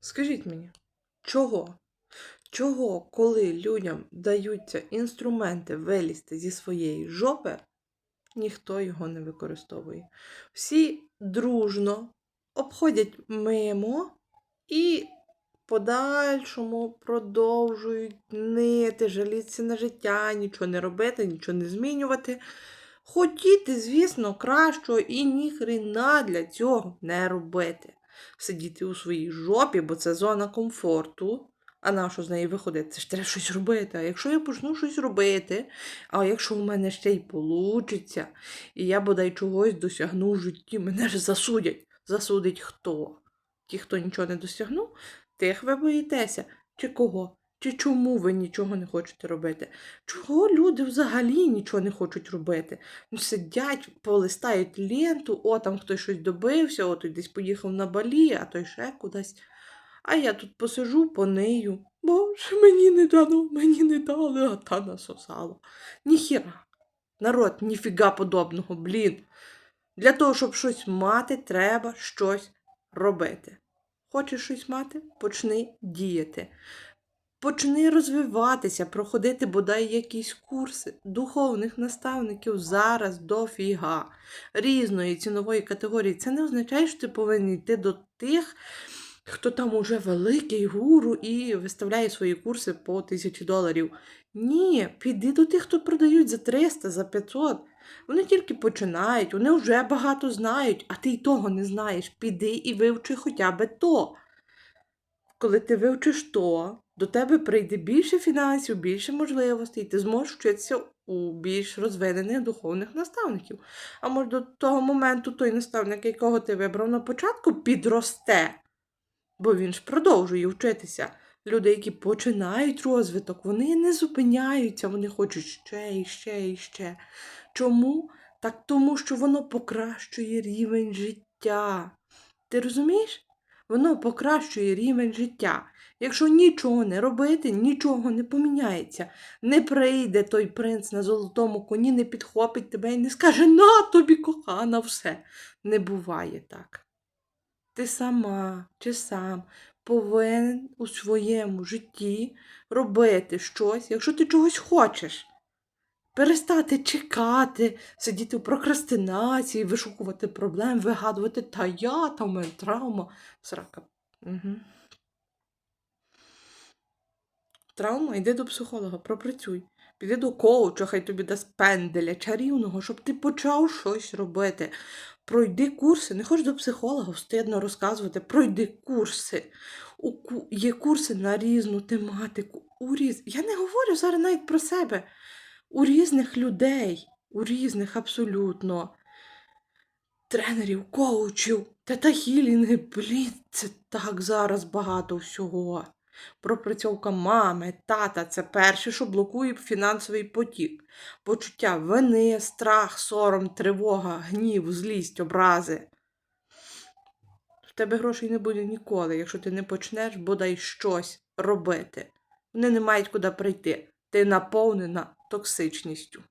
Скажіть мені, чого? Чого, коли людям даються інструменти вилізти зі своєї жопи, ніхто його не використовує? Всі дружно обходять мимо і подальшому продовжують нити, жалітися на життя, нічого не робити, нічого не змінювати. Хотіти, звісно, кращого і ніхрена для цього не робити. Сидіти у своїй жопі, бо це зона комфорту. А на що з неї виходить? Це ж треба щось робити. А якщо я почну щось робити, а якщо у мене ще й получиться, і я бодай чогось досягну в житті, мене ж засудять. Засудить хто? Ті, хто нічого не досягнув, тих ви боїтеся. Чи кого? Чи чому ви нічого не хочете робити? Чого люди взагалі нічого не хочуть робити? Ну, сидять, полистають ленту, о, там хтось щось добився, о, той десь поїхав на балі, а той ще кудись. А я тут посижу, понию. Боже, мені не дано, мені не дали, а та насосала. Ніхіра. Народ, ніфіга подобного, блін. Для того, щоб щось мати, треба щось робити. Хочеш щось мати? Почни діяти. Почни розвиватися, проходити бодай якісь курси духовних наставників зараз дофіга різної цінової категорії. Це не означає, що ти повинен йти до тих, хто там уже великий гуру і виставляє свої курси по тисячі доларів. Ні, піди до тих, хто продають за 300, за 500. Вони тільки починають, вони вже багато знають, а ти й того не знаєш. Піди і вивчи хоча би то. Коли ти вивчиш то, до тебе прийде більше фінансів, більше можливостей, ти зможеш вчитися у більш розвинених духовних наставників. А може до того моменту той наставник, якого ти вибрав на початку, підросте, бо він ж продовжує вчитися. Люди, які починають розвиток, вони не зупиняються, вони хочуть ще і ще і ще. Чому? Так тому, що воно покращує рівень життя. Ти розумієш? Воно покращує рівень життя. Якщо нічого не робити, нічого не поміняється. Не прийде той принц на золотому коні, не підхопить тебе і не скаже на тобі, кохана, все. Не буває так. Ти сама чи сам повинен у своєму житті робити щось, якщо ти чогось хочеш. Перестати чекати, сидіти в прокрастинації, вишукувати проблем, вигадувати, та я, та в мене травма. Срака. Угу. Травма, йди до психолога, пропрацюй. Піди до коуча, хай тобі дасть пенделя, чарівного, щоб ти почав щось робити. Пройди курси, не хочеш до психолога встидно розказувати, пройди курси. У, є курси на різну тематику. У різ... Я не говорю зараз навіть про себе. У різних людей, у різних абсолютно тренерів, коучів, тета-хілінги, блін, це так зараз багато всього. Пропрацьовка мами, тата це перше, що блокує фінансовий потік. Почуття вини, страх, сором, тривога, гнів, злість, образи. В тебе грошей не буде ніколи, якщо ти не почнеш бодай щось робити. Вони не мають куди прийти. Ти наповнена токсичністю.